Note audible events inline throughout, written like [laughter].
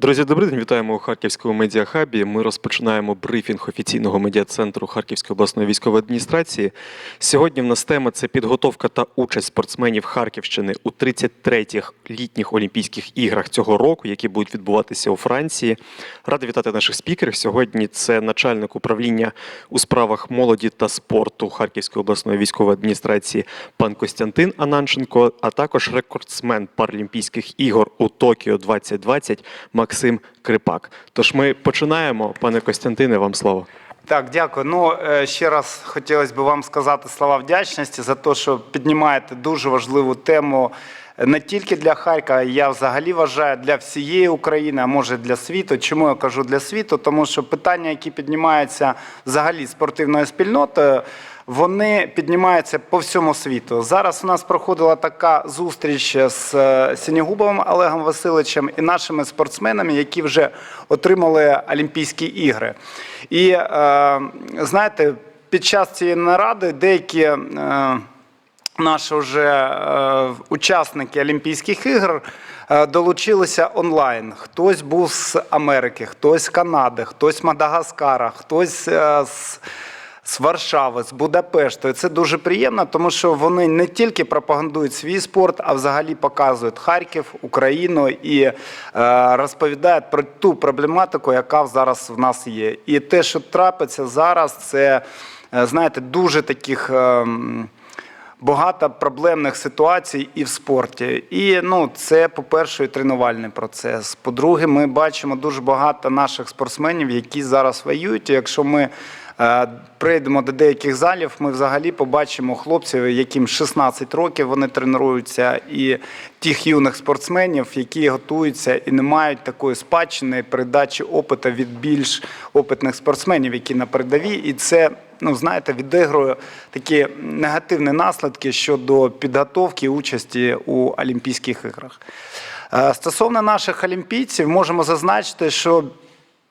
Друзі, добрий день. Вітаємо у Харківському медіахабі. Ми розпочинаємо брифінг офіційного медіа-центру Харківської обласної військової адміністрації. Сьогодні в нас тема це підготовка та участь спортсменів Харківщини у 33-х літніх Олімпійських іграх цього року, які будуть відбуватися у Франції. Радий вітати наших спікерів. Сьогодні це начальник управління у справах молоді та спорту Харківської обласної військової адміністрації пан Костянтин Ананченко, а також рекордсмен Паралімпійських ігор у Токіо 2020 Максим Крипак. Тож ми починаємо. Пане Костянтине, вам слово. Так, дякую. Ну е, ще раз хотілося б вам сказати слова вдячності за те, що піднімаєте дуже важливу тему не тільки для Харкова, я взагалі вважаю для всієї України, а може для світу. Чому я кажу для світу? Тому що питання, які піднімаються взагалі спортивною спільнотою. Вони піднімаються по всьому світу. Зараз у нас проходила така зустріч з е, Сінігубовим Олегом Васильовичем і нашими спортсменами, які вже отримали Олімпійські ігри. І е, знаєте, під час цієї наради деякі. Е, Наші вже е, учасники Олімпійських ігор е, долучилися онлайн. Хтось був з Америки, хтось з Канади, хтось з Мадагаскара, хтось е, з, з Варшави, з Будапешту. Це дуже приємно, тому що вони не тільки пропагандують свій спорт, а взагалі показують Харків, Україну і е, розповідають про ту проблематику, яка зараз в нас є. І те, що трапиться зараз, це знаєте, дуже таких. е, багато проблемних ситуацій і в спорті. І ну, це, по-перше, тренувальний процес. По-друге, ми бачимо дуже багато наших спортсменів, які зараз воюють. Якщо ми прийдемо до деяких залів, ми взагалі побачимо хлопців, яким 16 років вони тренуються, і тих юних спортсменів, які готуються і не мають такої спадщини передачі опиту від більш опитних спортсменів, які на передовій. І це ну знаєте, відігрує такі негативні наслідки щодо підготовки участі у Олімпійських іграх. Е, Стосовно наших олімпійців, можемо зазначити, що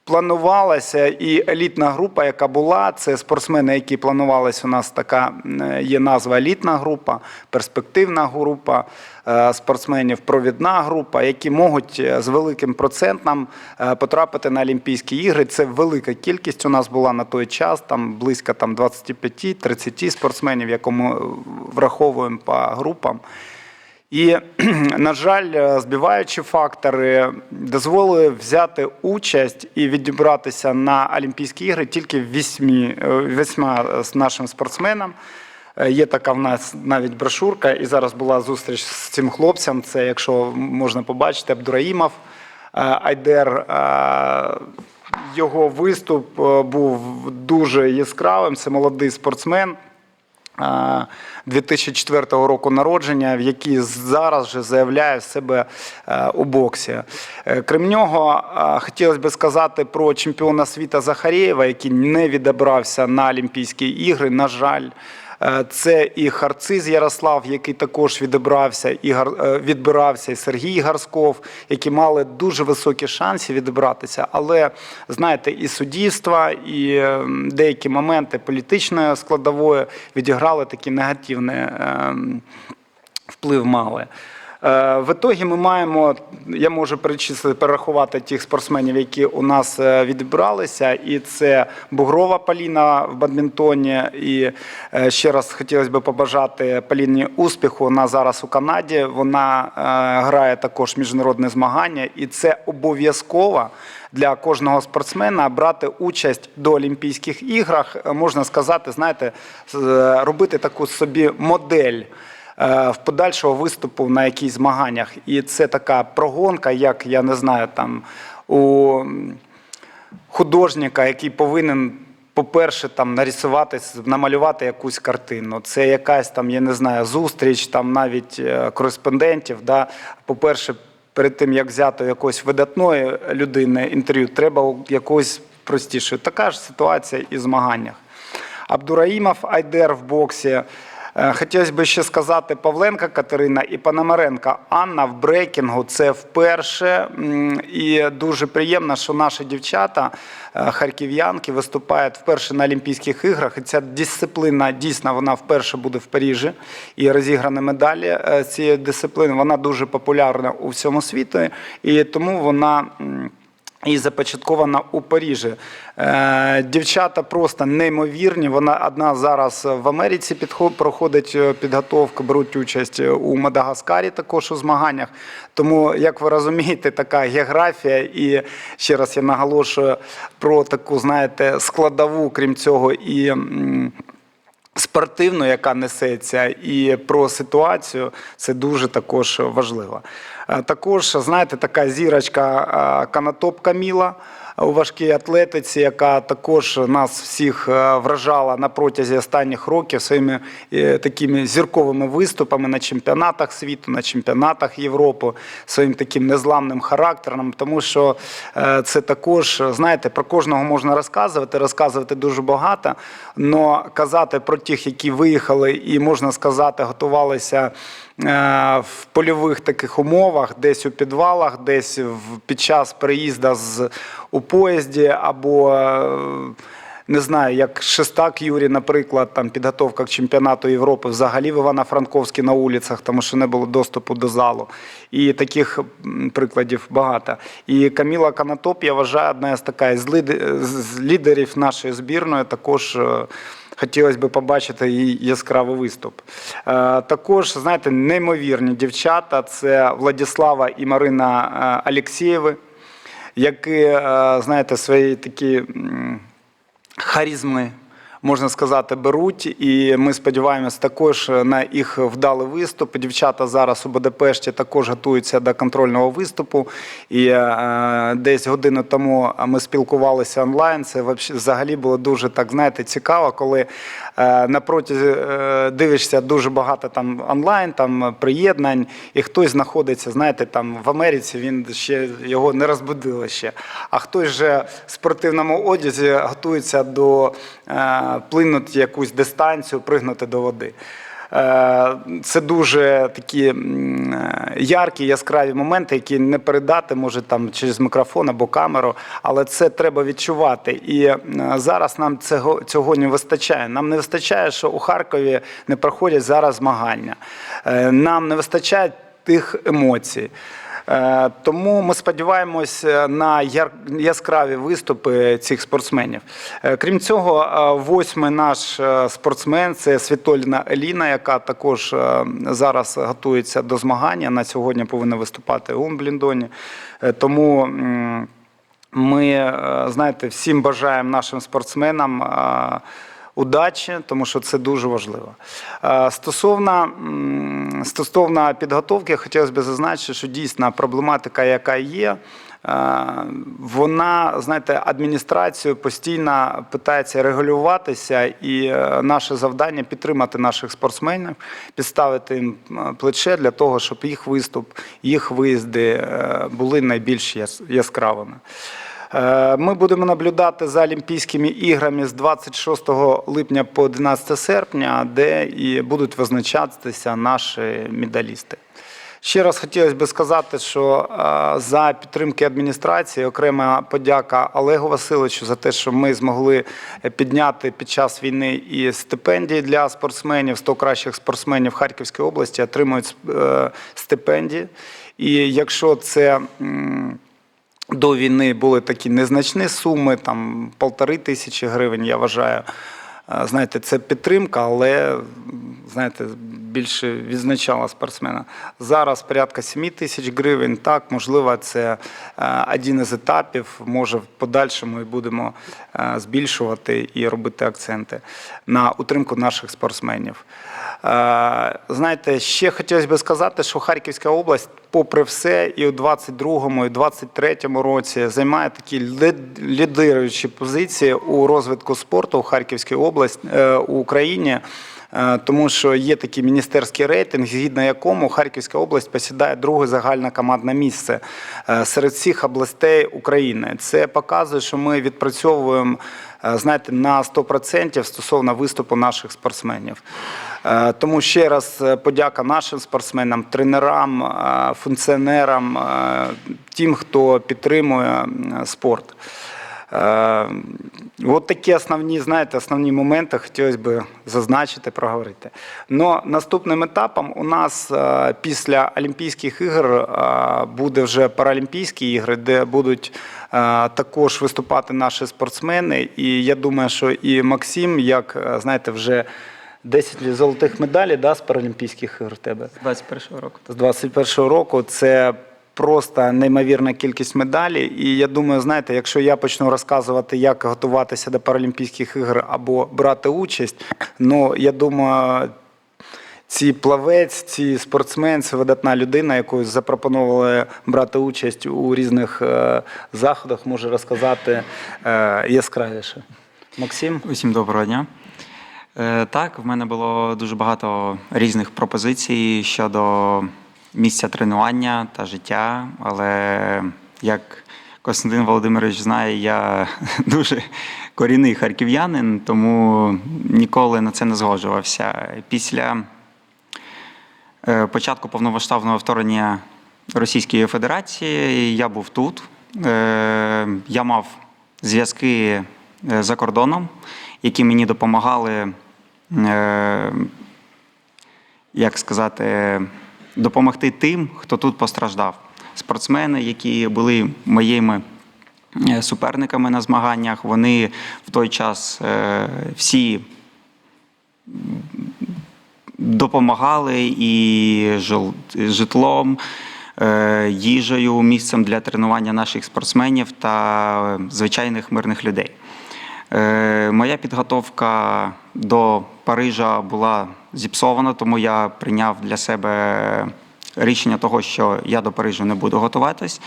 планувалася і елітна група, яка була, це спортсмени, які планувалися. У нас така є назва елітна група, перспективна група е, спортсменів, провідна група, які можуть е, з великим процентом е, потрапити на Олімпійські ігри. Це велика кількість у нас була на той час, там близько там 25-30 спортсменів, яку ми враховуємо по групам. І, [clears throat] на жаль, е, збиваючі фактори дозволили взяти участь і відібратися на Олімпійські ігри тільки вісьмі, е, вісьма з нашим спортсменам. Е, Є така в нас навіть брошурка, і зараз була зустріч з цим хлопцем. Це, якщо можна побачити, Абдураїмов Айдер. Його виступ був дуже яскравим. Це молодий спортсмен. Е, 2004 року народження, в якій зараз вже заявляє себе е, у боксі. Е, Крім нього, е, хотілося б сказати про чемпіона світа Захарєєва, який не відібрався на Олімпійські ігри. На жаль, це і Харциз Ярослав, який також відібрався, і е, відбирався, і Сергій Гарсков, які мали дуже високі шанси відібратися. Але знаєте, і суддівство, і е, деякі моменти політичної складової відіграли такі негативні ем, вплив мали. Е, В ітогі ми маємо, я можу перечислити, перерахувати тих спортсменів, які у нас е, відібралися, і це Бугрова Поліна в бадмінтоні. І е, ще раз хотілося б побажати Поліні успіху. Вона зараз у Канаді. Вона грає також міжнародне змагання, і це обов'язково для кожного спортсмена брати участь до Олімпійських іграх. Можна сказати, знаєте, робити таку собі модель в подальшого виступу на якихось змаганнях. І це така прогонка, як я не знаю, там у художника, який повинен. По-перше, там нарисувати, намалювати якусь картину. Це якась там, я не знаю, зустріч, там навіть е, кореспондентів. Да? По-перше, перед тим як взяти якоїсь видатної людини інтерв'ю, треба у якогось простіше. Така ж ситуація і в змаганнях. Абдураїмов Айдер в боксі. Е, Хотілося б ще сказати Павленка Катерина і Пономаренка Анна в брейкінгу. Це вперше. І дуже приємно, що наші дівчата, е, харків'янки, виступають вперше на Олімпійських іграх. І ця дисципліна дійсно вона вперше буде в Парижі. І розіграні медалі е, цієї дисципліни. Вона дуже популярна у всьому світі. І тому вона. І започаткована у Парижі. Е, Дівчата просто неймовірні. Вона одна зараз в Америці проходить е, підготовку, беруть участь у Мадагаскарі також у змаганнях. Тому, як ви розумієте, така географія, і ще раз я наголошую про таку, знаєте, складову, крім цього, і. Спортивну, яка несеться, і про ситуацію це дуже також важливо. Е, Також, знаєте, така зірочка е, Канатоп Каміла у важкій атлетиці, яка також нас всіх е, вражала на протязі останніх років своїми е, такими зірковими виступами на чемпіонатах світу, на чемпіонатах Європи, своїм таким незламним характером, тому що е, це також, знаєте, про кожного можна розказувати, розказувати дуже багато, але казати про тих, які виїхали, і можна сказати, готувалися в польових таких умовах, десь у підвалах, десь під час переїзду з, у поїзді або. е, Не знаю, як Шестак Юрій, наприклад, там підготовка к чемпіонату Європи взагалі в Івано-Франковській на вулицях, тому що не було доступу до залу. І таких прикладів багато. І Каміла Канатоп, я вважаю, одна з така з лідерів нашої збірної. Також е, хотілося б побачити її яскравий виступ. Е, Також, знаєте, неймовірні дівчата це Владислава і Марина е, Алєксєєви, які, е, знаєте, свої такі. харізми, можна сказати, беруть. І ми сподіваємось також на їх вдалий виступ. Дівчата зараз у Будапешті також готуються до контрольного виступу. І е, десь годину тому ми спілкувалися онлайн. Це взагалі було дуже так, знаєте, цікаво, коли е, на е, дивишся дуже багато там онлайн, там приєднань, і хтось знаходиться, знаєте, там в Америці він ще його не розбудили ще. А хтось же в спортивному одязі готується до плинути якусь дистанцію, пригнути до води. Е, Це дуже такі е, яркі, яскраві моменти, які не передати може там через мікрофон або камеру, але це треба відчувати. І е, зараз нам цього, цього не вистачає. Нам не вистачає, що у Харкові не проходять зараз змагання. Нам не вистачає тих емоцій. Е, Тому ми сподіваємося на яр- яскраві виступи цих спортсменів. Е, Крім цього, е, восьмий наш е, спортсмен це Світоліна Еліна, яка також е, зараз готується до змагання. На сьогодні повинна виступати у Умбліндоні. Е, Тому ми, е, знаєте, всім бажаємо нашим спортсменам. Удачі, тому що це дуже важливо. Е, Стосовно, стосовно підготовки, хотілося б зазначити, що дійсно проблематика, яка є, е, вона, знаєте, адміністрацією постійно питається регулюватися, і е, наше завдання підтримати наших спортсменів, підставити їм плече для того, щоб їх виступ, їх виїзди були найбільш яскравими. Е, Ми будемо наблюдати за Олімпійськими іграми з 26 липня по 11 серпня, де і будуть визначатися наші медалісти. Ще раз хотілося б сказати, що е, за підтримки адміністрації окрема подяка Олегу Васильовичу за те, що ми змогли підняти під час війни і стипендії для спортсменів. 100 кращих спортсменів Харківської області отримують е, стипендії. І якщо це до війни були такі незначні суми, там полтори тисячі гривень, я вважаю. Е, Знаєте, це підтримка, але знаєте, більше відзначала спортсмена. Зараз порядка 7 тисяч гривень. Так, можливо, це е, один із етапів. Може, в подальшому і будемо е, збільшувати і робити акценти на утримку наших спортсменів. Е, Знаєте, ще хотілося б сказати, що Харківська область, попри все, і у 22-му, і у 23-му році займає такі лід- лідируючі позиції у розвитку спорту у Харківській області е, у Україні. Е, Тому що є такий міністерський рейтинг, згідно якому Харківська область посідає друге загальне командне місце серед всіх областей України. Це показує, що ми відпрацьовуємо знаєте, на 100% стосовно виступу наших спортсменів. Е, Тому ще раз е, подяка нашим спортсменам, тренерам, е, функціонерам, е, тим, хто підтримує спорт. Е, От такі основні, знаєте, основні моменти хотілося б зазначити, проговорити. Но наступним етапом у нас е, після Олімпійських ігор е, буде вже Паралімпійські ігри, де будуть е, також виступати наші спортсмени. І я думаю, що і Максим, як е, знаєте, вже 10 золотих медалей да, з Паралімпійських ігор тебе З 21-го року. з 21-го року. Це просто неймовірна кількість медалей. І я думаю, знаєте, якщо я почну розказувати, як готуватися до Паралімпійських ігор або брати участь, ну я думаю. Ці плавець, ці спортсмен, це видатна людина, яку запропонували брати участь у різних е, заходах, може розказати е, яскравіше. Максим? Усім доброго дня. Е, Так, в мене було дуже багато різних пропозицій щодо місця тренування та життя, але як Костянтин Володимирович знає, я [laughs] дуже корінний харків'янин, тому ніколи на це не згоджувався. Після початку повномасштабного вторгнення Російської Федерації я був тут. Е, Я мав зв'язки е, за кордоном, які мені допомагали, е, як сказати, допомогти тим, хто тут постраждав. Спортсмени, які були моїми е, суперниками на змаганнях, вони в той час е, всі допомагали і житлом, е, їжею, місцем для тренування наших спортсменів та звичайних мирних людей. Е, Моя підготовка до Парижа була зіпсована, тому я прийняв для себе рішення того, що я до Парижу не буду готуватись.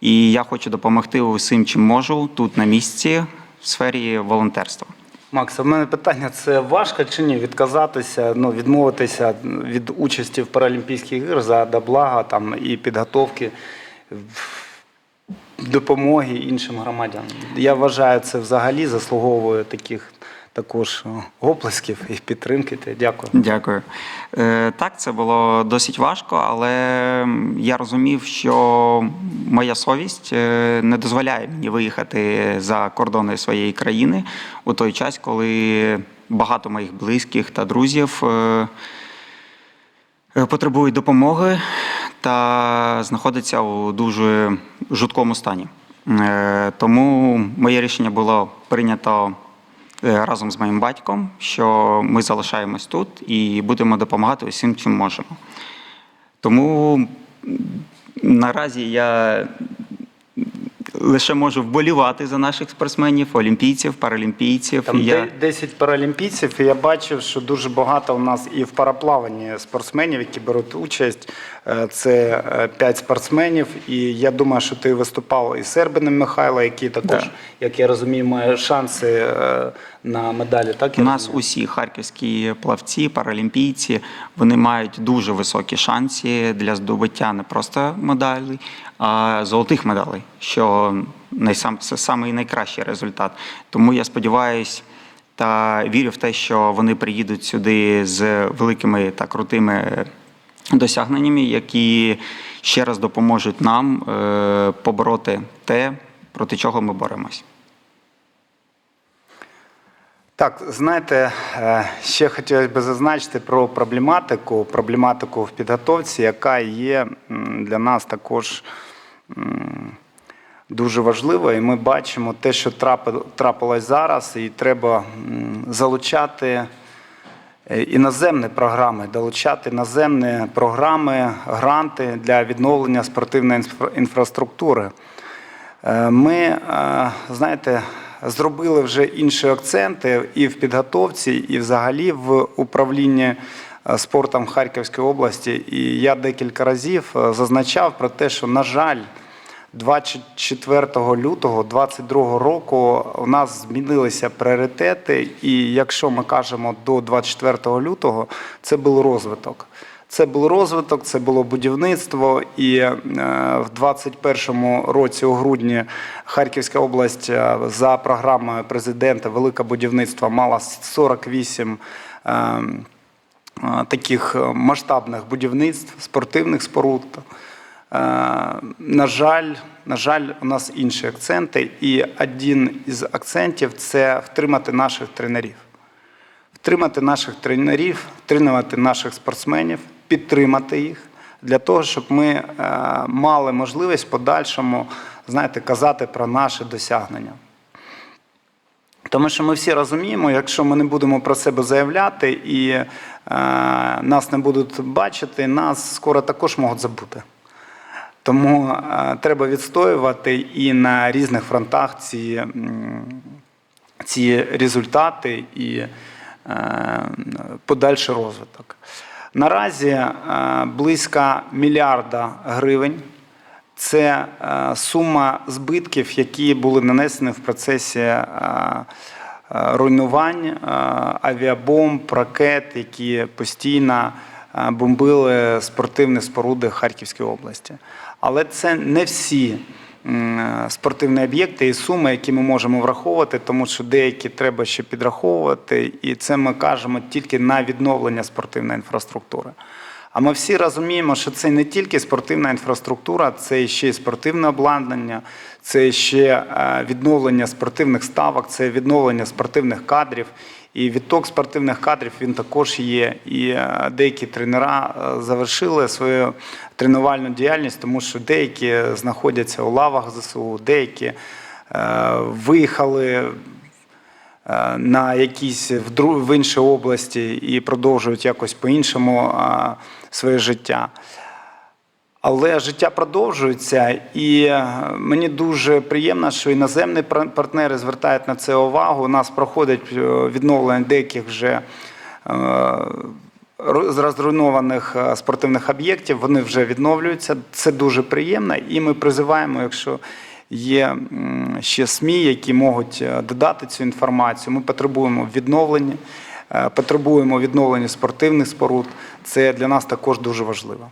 І я хочу допомогти усім, чим можу, тут на місці, в сфері волонтерства. Макс, в мене питання: це важко чи ні відказатися, ну відмовитися від участі в Паралімпійських іграх за блага там і підготовки допомоги іншим громадянам? Я вважаю, це взагалі заслуговує таких також оплесків і підтримки. Дякую. Дякую. Е, Так, це було досить важко, але я розумів, що моя совість е, не дозволяє мені виїхати за кордони своєї країни у той час, коли багато моїх близьких та друзів е, е, потребують допомоги та знаходяться у дуже жуткому стані. Е, Тому моє рішення було прийнято е, разом з моїм батьком, що ми залишаємось тут і будемо допомагати усім, чим можемо. Тому наразі я лише можу вболівати за наших спортсменів, олімпійців, паралімпійців. Там я... 10 паралімпійців, і я бачив, що дуже багато у нас і в параплаванні спортсменів, які беруть участь. Е, Це 5 спортсменів. І я думаю, що ти виступав із Сербиним Михайло, який також, Да. як я розумію, має шанси е, на медалі. Так У нас усі харківські плавці, паралімпійці, вони мають дуже високі шанси для здобуття не просто медалей, а золотих медалей, що найсам, це самий найкращий результат. Тому я сподіваюся та вірю в те, що вони приїдуть сюди з великими та крутими досягненнями, які ще раз допоможуть нам е, побороти те, проти чого ми боремось. Так, знаєте, е, ще хотілося б зазначити про проблематику, проблематику в підготовці, яка є для нас також дуже важливою. І ми бачимо те, що трапилось зараз, і треба залучати іноземні програми, долучати іноземні програми, гранти для відновлення спортивної інфраструктури. Е, Ми, е, знаєте, зробили вже інші акценти і в підготовці, і взагалі в управлінні е, спортом в Харківській області. І я декілька разів е, зазначав про те, що, на жаль, 24 лютого 2022 року у нас змінилися пріоритети, і якщо ми кажемо до 24 лютого, це був розвиток. Це був розвиток, це було будівництво. І е, в 21-му році, у грудні, Харківська область е, за програмою президента Велике будівництво мала 48 е, таких масштабних будівництв, спортивних споруд. На жаль, на жаль, у нас інші акценти, і один із акцентів це втримати наших тренерів. Втримати наших тренерів, втримати наших спортсменів, підтримати їх для того, щоб ми е, мали можливість подальшому, знаєте, казати про наші досягнення. Тому що ми всі розуміємо, якщо ми не будемо про себе заявляти і е, нас не будуть бачити, нас скоро також можуть забути. Тому е, треба відстоювати і на різних фронтах ці, ці результати і е, подальший розвиток. Наразі е, близько мільярда гривень це сума збитків, які були нанесені в процесі руйнувань авіабомб, ракет, які постійно бомбили спортивні споруди Харківської області. Але це не всі спортивні об'єкти і суми, які ми можемо враховувати, тому що деякі треба ще підраховувати, і це ми кажемо тільки на відновлення спортивної інфраструктури. А ми всі розуміємо, що це не тільки спортивна інфраструктура, це ще й спортивне обладнання, це ще е, відновлення спортивних ставок, це відновлення спортивних кадрів. І відток спортивних кадрів він також є. І е, деякі тренера е, завершили свою тренувальну діяльність, тому що деякі знаходяться у лавах ЗСУ, деякі е, виїхали на якісь в, дру- в інші області і продовжують якось по-іншому е, своє життя. Але життя продовжується, і е, мені дуже приємно, що іноземні партнери звертають на це увагу. У нас проходить е, відновлення деяких вже е, розруйнованих спортивних об'єктів. Вони вже відновлюються. Це дуже приємно, і ми призиваємо, якщо є ще СМІ, які можуть додати цю інформацію. Ми потребуємо відновлення, потребуємо відновлення спортивних споруд. Це для нас також дуже важливо.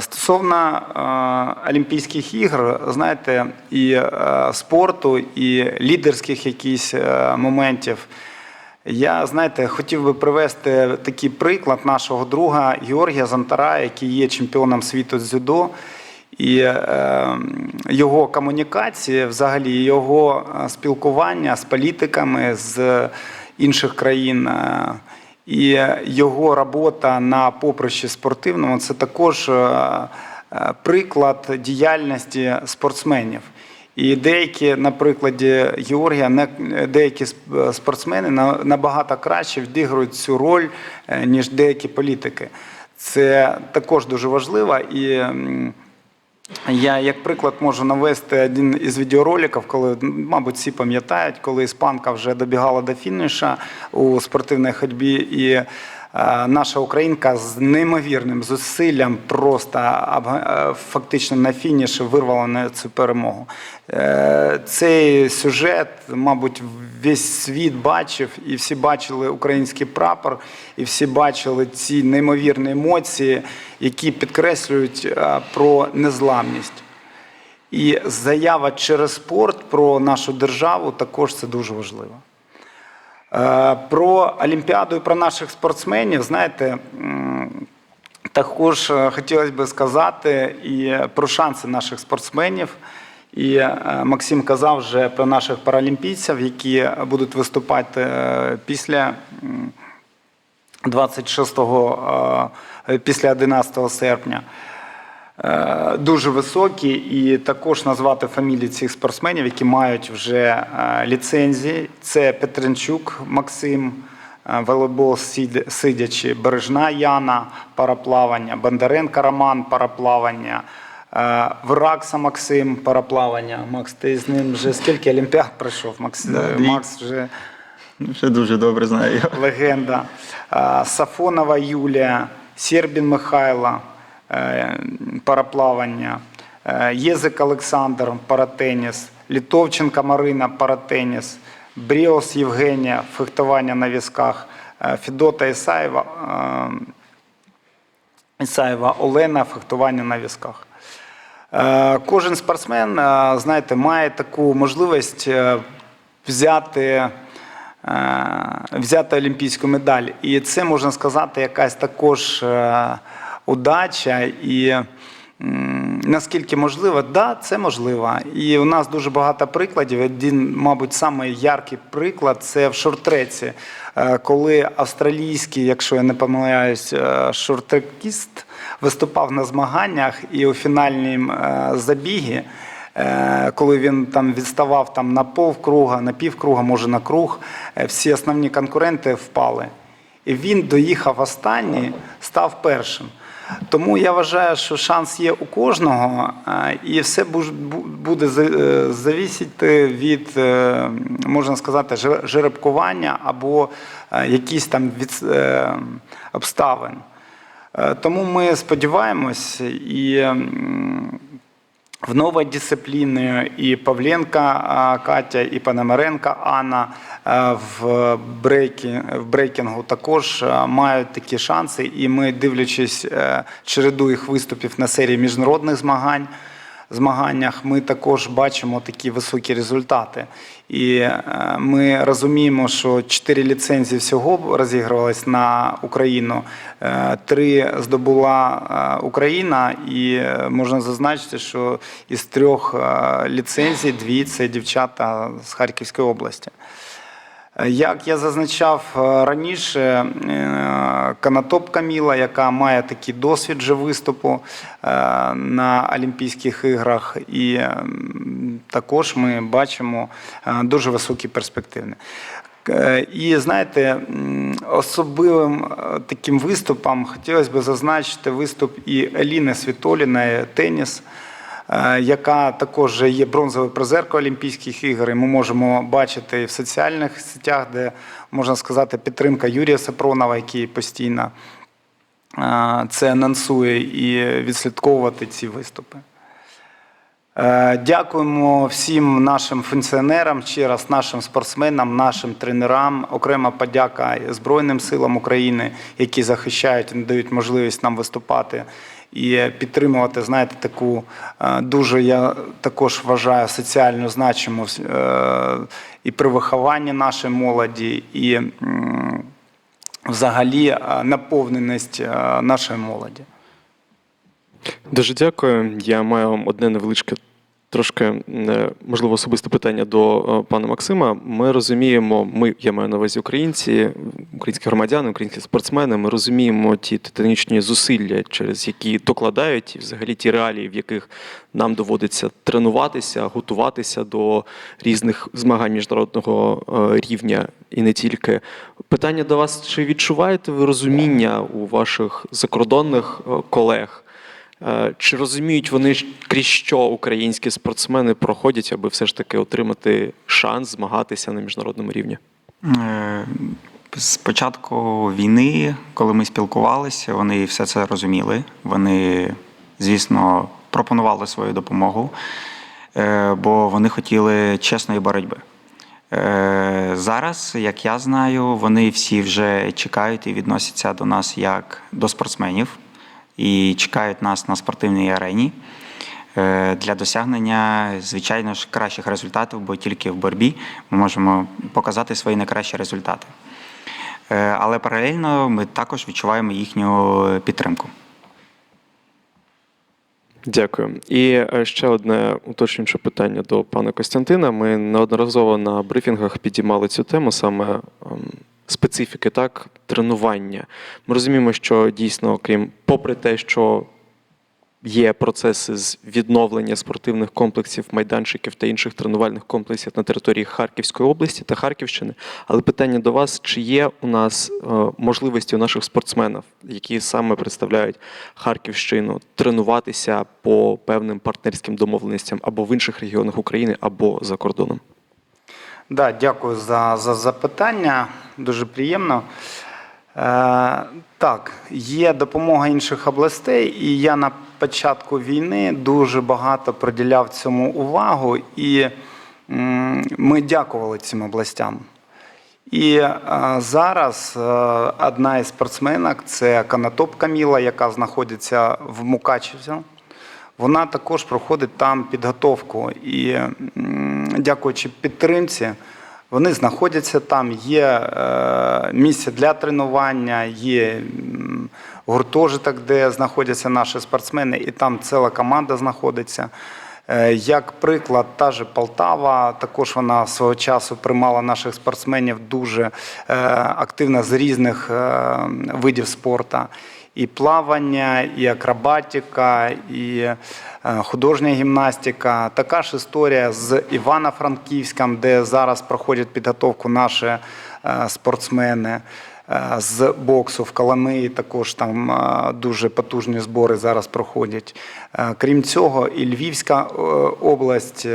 Стосовно Олімпійських ігор, знаєте, і спорту, і лідерських якісь моментів, я знаєте, хотів би привести такий приклад нашого друга Георгія Зантара, який є чемпіоном світу з дзюдо. І е, його комунікації, взагалі, його спілкування з політиками з інших країн. І його робота на поприщі спортивному це також е, е, приклад діяльності спортсменів. І деякі, на прикладі Георгія, деякі спортсмени на- набагато краще відіграють цю роль, е, ніж деякі політики. Це також дуже важливо. І я як приклад можу навести один із відеороликів, коли, мабуть, всі пам'ятають, коли іспанка вже добігала до фініша у спортивній ходьбі, і наша українка з неймовірним зусиллям просто е, фактично на фініші вирвала на цю перемогу. Е, Цей сюжет, мабуть, весь світ бачив, і всі бачили український прапор, і всі бачили ці неймовірні емоції, які підкреслюють е, про незламність. І заява через спорт про нашу державу також це дуже важливо. Е, Про Олімпіаду і про наших спортсменів, знаєте, також е, хотілося б сказати і про шанси наших спортсменів. І е, Максим казав вже про наших паралімпійців, які будуть виступати після м, 26-го, е, після 11 серпня. Е, Дуже високі, і також назвати фамілії цих спортсменів, які мають вже е, ліцензії. Це Петренчук Максим, е, волейбол сидячи, Бережна Яна, параплавання, Бондаренко Роман, параплавання, Виракса Максим, параплавання. Макс, ти з ним вже скільки олімпіад пройшов? Макс, Да. Макс вже Ще дуже добре знаю. його. легенда. Сафонова Юлія, Сербін Михайло, е, параплавання, е, Єзик Олександр, паратеніс, Літовченка Марина, паратеніс, Бріос Євгенія, фехтування на візках, е, Федота Ісаєва, е, Ісаєва Олена, фехтування на візках. Е, Кожен спортсмен, е, знаєте, має таку можливість е, взяти, е, взяти олімпійську медаль. І це можна сказати, якась також е, удача і наскільки можливо, да, це можливо. І у нас дуже багато прикладів. Один, мабуть, самий яркий приклад це в шорт-треці, Е, коли австралійський, якщо я не помиляюсь, е, шорт-трекіст виступав на змаганнях і у фінальній е, забігі. Коли він там відставав там на півкруга, на півкруга, може на круг, всі основні конкуренти впали. І він доїхав останній, став першим. Тому я вважаю, що шанс є у кожного, е, і все буде е, завісити від, е, можна сказати, жеребкування або якісь там обставин. Тому ми сподіваємось і в новой дисципліни і Павленка Катя, і Пономаренка Анна в, брейкі, в брейкінгу також мають такі шанси. І ми, дивлячись е, череду їх виступів на серії міжнародних змагань, змаганнях, ми також бачимо такі високі результати. І е, ми розуміємо, що чотири ліцензії всього розігрувалось на Україну. Е, Три здобула е, Україна, і можна зазначити, що із трьох ліцензій дві це дівчата з Харківської області. Як я зазначав е, раніше, е, Канатоп Каміла, яка має такий досвід вже виступу е, на Олімпійських іграх, і також ми бачимо дуже високі перспективи. І знаєте, особливим таким виступом хотілося б зазначити виступ і Еліни Світоліної теніс яка також є бронзовою призеркою Олімпійських ігор. І ми можемо бачити в соціальних сетях, де можна сказати підтримка Юрія Сапронова, який постійно е, це анонсує, і відслідковувати ці виступи. Е, Дякуємо всім нашим функціонерам, ще раз нашим спортсменам, нашим тренерам. Окрема подяка Збройним силам України, які захищають і надають можливість нам виступати і підтримувати, знаєте, таку е, дуже я також вважаю соціально значиму е, і при вихованні нашої молоді, і взагалі е, наповненість нашої молоді. Дуже дякую. Я маю вам одне невеличке, трошки е, можливо особисте питання до е, пана Максима. Ми розуміємо, ми, я маю на увазі українці, українські громадяни, українські спортсмени. Ми розуміємо ті титанічні зусилля, через які докладають, і взагалі ті реалії, в яких нам доводиться тренуватися, готуватися до різних змагань міжнародного е, рівня і не тільки. Питання до вас: чи відчуваєте ви розуміння у ваших закордонних колег? Е, Чи розуміють вони, крізь що українські спортсмени проходять, аби все ж таки отримати шанс змагатися на міжнародному рівні? Е, З початку війни, коли ми спілкувалися, вони все це розуміли. Вони, звісно, пропонували свою допомогу, е, бо вони хотіли чесної боротьби. Зараз, як я знаю, вони всі вже чекають і відносяться до нас як до спортсменів і чекають нас на спортивній арені е, для досягнення, звичайно ж, кращих результатів, бо тільки в боротьбі ми можемо показати свої найкращі результати. Е, Але паралельно ми також відчуваємо їхню підтримку. Дякую. І е, ще одне уточнююче питання до пана Костянтина. Ми неодноразово на брифінгах підіймали цю тему саме ем, специфіки, так, тренування. Ми розуміємо, що дійсно, крім, попри те, що є процеси з відновлення спортивних комплексів, майданчиків та інших тренувальних комплексів на території Харківської області та Харківщини. Але питання до вас: чи є у нас е, можливості у наших спортсменів, які саме представляють Харківщину, тренуватися по певним партнерським домовленостям або в інших регіонах України, або за кордоном? Да, дякую за, за запитання. Дуже приємно. Е, так, є допомога інших областей, і я на початку війни дуже багато приділяв цьому увагу, і ми дякували цим областям. І е, зараз е, одна із спортсменок це Канатоп Каміла, яка знаходиться в Мукачеві. Вона також проходить там підготовку. І дякуючи підтримці Вони знаходяться там, є е, місце для тренування, є гуртожиток, де знаходяться наші спортсмени, і там ціла команда знаходиться. Е, Як приклад, та же Полтава, також вона свого часу приймала наших спортсменів дуже е, активно з різних видів спорту. І плавання, і акробатика, і художня гімнастика. Така ж історія з Івано-Франківськом, де зараз проходять підготовку наші е, спортсмени. Е, З боксу в Коломиї також там е, дуже потужні збори зараз проходять. Е, Крім цього, і Львівська область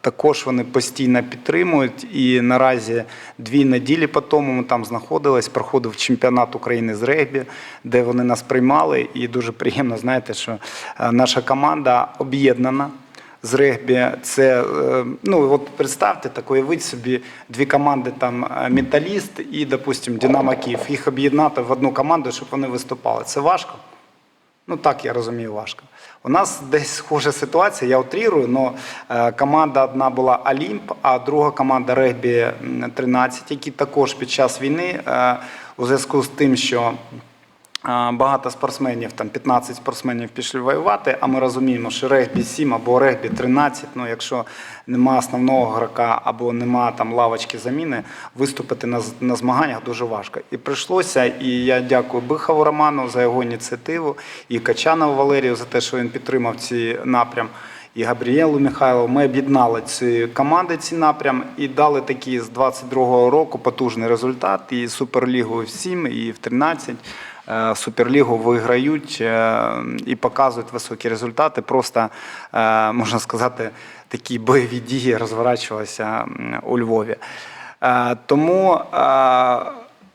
також вони постійно підтримують. І наразі дві неділі по тому ми там знаходились, проходив чемпіонат України з регбі, де вони нас приймали. І дуже приємно, знаєте, що наша команда об'єднана з регбі. Це е, ну от представте так, уявіть собі дві команди там е, Металіст і, допустим, Динамо Київ. Їх об'єднати в одну команду, щоб вони виступали. Це важко. Ну так я розумію, важко. У нас десь схожа ситуація, я утрірую, але команда одна була Олімп, а друга команда регбі 13, які також під час війни е, у зв'язку з тим, що багато спортсменів, там 15 спортсменів пішли воювати, а ми розуміємо, що регбі 7 або регбі 13, ну якщо нема основного грока або нема там лавочки заміни, виступити на, на змаганнях дуже важко. І прийшлося, і я дякую Бихову Роману за його ініціативу, і Качанову Валерію за те, що він підтримав цей напрям. І Габріелу Михайлову ми об'єднали ці команди, ці напрям і дали такі з 22-го року потужний результат. І Суперлігу в 7, і в 13. Е, Суперлігу виграють е, і показують високі результати. Просто е, можна сказати, такі бойові дії розворачувалися у Львові. Тому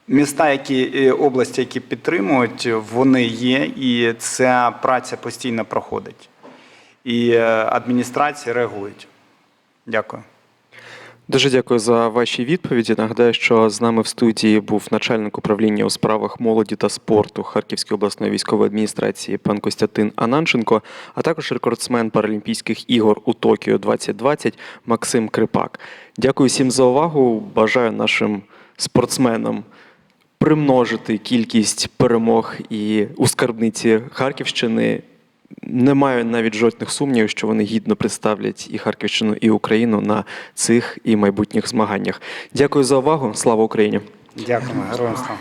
міста, які області, які підтримують, вони є, і ця праця постійно проходить. І адміністрації реагують. Дякую. Дуже дякую за ваші відповіді. Нагадаю, що з нами в студії був начальник управління у справах молоді та спорту Харківської обласної військової адміністрації пан Костянтин Ананченко, а також рекордсмен Паралімпійських ігор у Токіо 2020 Максим Крипак. Дякую всім за увагу. Бажаю нашим спортсменам примножити кількість перемог і у скарбниці Харківщини. Не маю навіть жодних сумнівів, що вони гідно представлять і Харківщину, і Україну на цих і майбутніх змаганнях. Дякую за увагу. Слава Україні! Дякую, героям слава.